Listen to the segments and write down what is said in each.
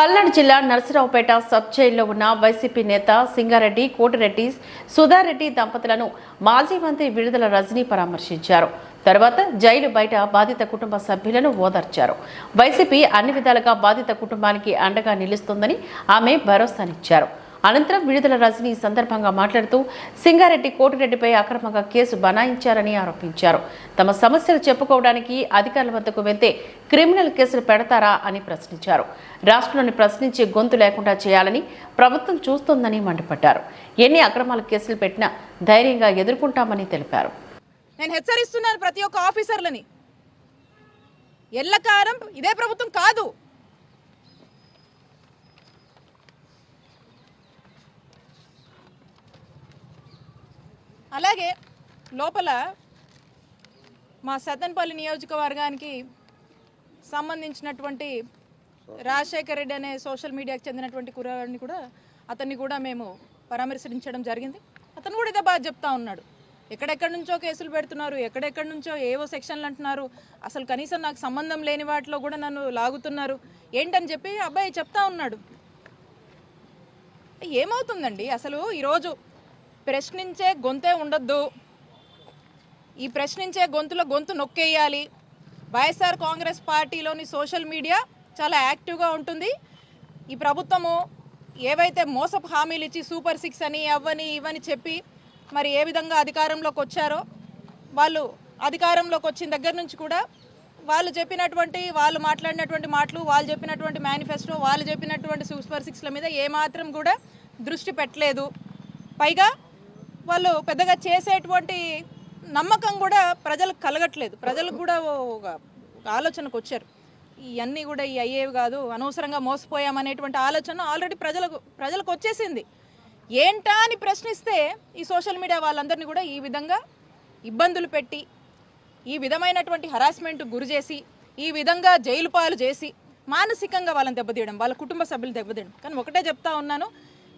పల్నాడు జిల్లా నరసరావుపేట సబ్ జైల్లో ఉన్న వైసీపీ నేత సింగారెడ్డి కోటిరెడ్డి సుధారెడ్డి దంపతులను మాజీ మంత్రి విడుదల రజనీ పరామర్శించారు. తర్వాత జైలు బయట బాధిత కుటుంబ సభ్యులను ఓదార్చారు. వైసీపీ అన్ని విధాలుగా బాధిత కుటుంబానికి అండగా నిలుస్తుందని ఆమె భరోసానిచ్చారు. అనంతరం విడుదల రజని ఈ సందర్భంగా మాట్లాడుతూ సింగారెడ్డి కోటిరెడ్డిపై అక్రమంగా కేసు బనాయించారని ఆరోపించారు. తమ సమస్యలు చెప్పుకోవడానికి అధికారుల వద్దకు వెళ్తే క్రిమినల్ కేసులు పెడతారా అని ప్రశ్నించారు. రాష్ట్రంలోని ప్రశ్నించే గొంతు లేకుండా చేయాలని ప్రభుత్వం చూస్తోందని మండిపడ్డారు. ఎన్ని అక్రమాల కేసులు పెట్టినా ధైర్యంగా ఎదుర్కొంటామని తెలిపారు. నేను హెచ్చరిస్తున్నాను ప్రతి ఒక్క ఆఫీసర్లని. ఎల్లకారం ఇదే ప్రభుత్వం కాదు. అలాగే లోపల మా సతన్పల్లి నియోజకవర్గానికి సంబంధించినటువంటి రాజశేఖర్ రెడ్డి అనే సోషల్ మీడియాకి చెందినటువంటి కుర్రాడిని కూడా అతన్ని కూడా మేము పరామర్శించడం జరిగింది. అతను కూడా ఇదే బాధ చెప్తా ఉన్నాడు. ఎక్కడెక్కడి నుంచో కేసులు పెడుతున్నారు ఎక్కడెక్కడి నుంచో ఏవో సెక్షన్లు అంటున్నారు. అసలు కనీసం నాకు సంబంధం లేని వాటిలో కూడా నన్ను లాగుతున్నారు. ఏంటని చెప్పి అబ్బాయి చెప్తా ఉన్నాడు. ఏమవుతుందండి? అసలు ఈరోజు ప్రశ్నించే గొంతే ఉండొద్దు. ఈ ప్రశ్నించే గొంతులో గొంతు నొక్కేయాలి. వైఎస్ఆర్ కాంగ్రెస్ పార్టీలోని సోషల్ మీడియా చాలా యాక్టివ్గా ఉంటుంది. ఈ ప్రభుత్వము ఏవైతే మోసపు హామీలు ఇచ్చి సూపర్ సిక్స్ అని అవ్వని ఇవని చెప్పి మరి ఏ విధంగా అధికారంలోకి వచ్చారో వాళ్ళు అధికారంలోకి వచ్చిన దగ్గర నుంచి కూడా వాళ్ళు చెప్పినటువంటి వాళ్ళు మాట్లాడినటువంటి మాటలు వాళ్ళు చెప్పినటువంటి మేనిఫెస్టో వాళ్ళు చెప్పినటువంటి సూపర్ సిక్స్ల మీద ఏమాత్రం కూడా దృష్టి పెట్టలేదు. పైగా వాళ్ళు పెద్దగా చేసేటువంటి నమ్మకం కూడా ప్రజలకు కలగట్లేదు. ప్రజలకు కూడా ఒక ఆలోచనకు వచ్చారు. ఇవన్నీ కూడా ఈ అయ్యేవి కాదు అనవసరంగా మోసపోయామనేటువంటి ఆలోచన ఆల్రెడీ ప్రజలకు ప్రజలకు వచ్చేసింది. ఏంటా అని ప్రశ్నిస్తే ఈ సోషల్ మీడియా వాళ్ళందరినీ కూడా ఈ విధంగా ఇబ్బందులు పెట్టి ఈ విధమైనటువంటి హరాస్మెంట్ గురి చేసి ఈ విధంగా జైలు పాలు చేసి మానసికంగా వాళ్ళని దెబ్బతీయడం వాళ్ళ కుటుంబ సభ్యులు దెబ్బతీయడం. కానీ ఒకటే చెప్తా ఉన్నాను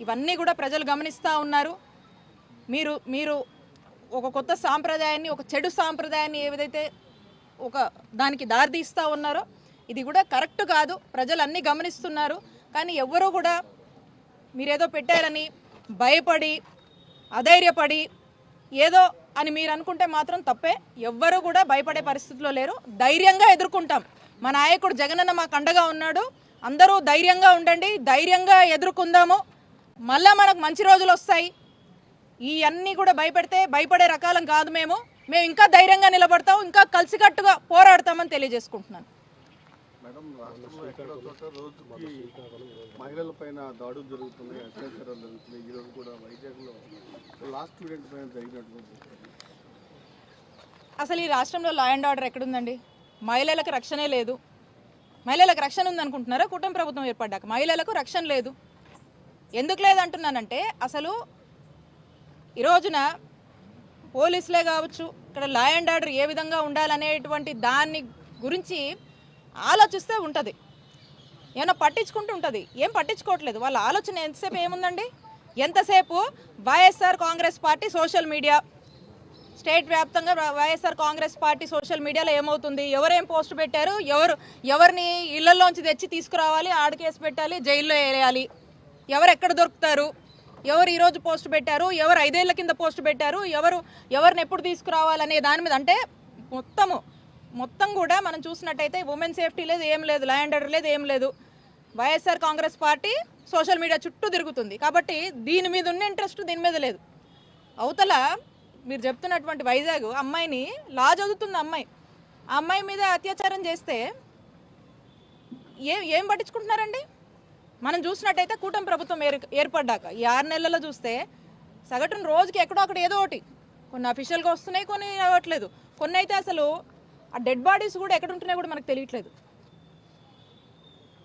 ఇవన్నీ కూడా ప్రజలు గమనిస్తూ ఉన్నారు. మీరు మీరు ఒక కొత్త సాంప్రదాయాన్ని ఒక చెడు సాంప్రదాయాన్ని ఏదైతే ఒక దానికి దారితీస్తూ ఉన్నారో ఇది కూడా కరెక్ట్ కాదు. ప్రజలు అన్నీ గమనిస్తున్నారు. కానీ ఎవ్వరూ కూడా మీరేదో పెట్టారని భయపడి అధైర్యపడి ఏదో అని మీరు అనుకుంటే మాత్రం తప్పే. ఎవ్వరూ కూడా భయపడే పరిస్థితిలో లేరు. ధైర్యంగా ఎదుర్కొంటాం. మా నాయకుడు జగనన్న మాకు అండగా ఉన్నాడు. అందరూ ధైర్యంగా ఉండండి. ధైర్యంగా ఎదుర్కొందాము. మళ్ళీ మనకు మంచి రోజులు వస్తాయి. ఈ అన్నీ కూడా భయపెడితే భయపడే రకాలం కాదు మేము. మేము ఇంకా ధైర్యంగా నిలబడతాం ఇంకా కలిసికట్టుగా పోరాడతామని తెలియజేసుకుంటున్నాను. మేడం రాష్ట్రంలో ఎక్కడో చోట రోజుకి మహిళల పైన దాడులు జరుగుతున్నాయి అత్యాచారాలు జరుగుతున్నాయి. ఈరోజు కూడా వైజాగ్లో లాస్ట్ స్టూడెంట్ పైన జరిగినటువంటి అసలు ఈ రాష్ట్రంలో లా అండ్ ఆర్డర్ ఎక్కడుందండి? మహిళలకు రక్షణే లేదు. మహిళలకు రక్షణ ఉందనుకుంటున్నారా? కుటుంబ ప్రభుత్వం ఏర్పడ్డాక. మహిళలకు రక్షణ లేదు. ఎందుకు లేదంటున్నానంటే అసలు ఈరోజున పోలీసులే కావచ్చు ఇక్కడ లా అండ్ ఆర్డర్ ఏ విధంగా ఉండాలనేటువంటి దాన్ని గురించి ఆలోచిస్తే ఉంటుంది. ఏమైనా పట్టించుకుంటూ ఉంటుంది. ఏం పట్టించుకోవట్లేదు. వాళ్ళ ఆలోచన ఎంతసేపు ఏముందండి? ఎంతసేపు YSR Congress party social media? State వ్యాప్తంగా వైఎస్ఆర్ కాంగ్రెస్ పార్టీ సోషల్ మీడియాలో ఏమవుతుంది? ఎవరేం పోస్ట్ పెట్టారు? ఎవరు ఎవరిని ఇళ్ళలోంచి తెచ్చి తీసుకురావాలి? ఆడ కేసు పెట్టాలి? జైల్లో వేయాలి ఎవరు ఎక్కడ దొరుకుతారు? ఎవరు ఈరోజు పోస్ట్ పెట్టారు? ఎవరు ఐదేళ్ళ కింద పోస్ట్ పెట్టారు? ఎవరు ఎవరిని ఎప్పుడు తీసుకురావాలనే దాని మీద అంటే మొత్తము మొత్తం కూడా మనం చూసినట్టయితే ఉమెన్ సేఫ్టీ లేదు ఏం లేదు ల్యాండ్ ఆర్డర్ లేదు ఏం లేదు. YSR Congress party social media చుట్టూ తిరుగుతుంది. కాబట్టి దీని మీద ఉన్న ఇంట్రెస్ట్ దీని మీద లేదు. అవతల మీరు చెప్తున్నటువంటి వైజాగ్ అమ్మాయిని లా చదువుతుంది అమ్మాయి. ఆ అమ్మాయి మీద అత్యాచారం చేస్తే ఏం ఏం పట్టించుకుంటున్నారండి? మనం చూసినట్టయితే కూటమి ప్రభుత్వం ఏర్ ఏర్పడ్డాక ఈ ఆరు నెలల్లో చూస్తే సగటున రోజుకి ఎక్కడో అక్కడ ఏదో ఒకటి. కొన్ని అఫీషియల్గా వస్తున్నాయి కొన్ని అవ్వట్లేదు కొన్ని అయితే అసలు ఆ డెడ్ బాడీస్ కూడా ఎక్కడ ఉంటున్నాయో కూడా మనకు తెలియట్లేదు.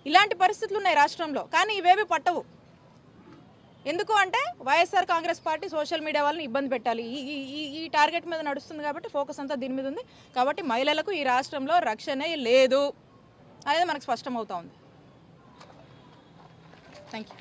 ఇలాంటి పరిస్థితులు ఉన్నాయి రాష్ట్రంలో కానీ ఇవేవి పట్టవు. ఎందుకు అంటే YSR Congress party social media వాళ్ళని ఇబ్బంది పెట్టాలి. ఈ ఈ- ఈ ఈ టార్గెట్ మీద నడుస్తుంది కాబట్టి ఫోకస్ అంతా దీని మీద ఉంది. కాబట్టి మహిళలకు ఈ రాష్ట్రంలో రక్షణే లేదు అనేది మనకు స్పష్టమవుతా ఉంది. Thank you.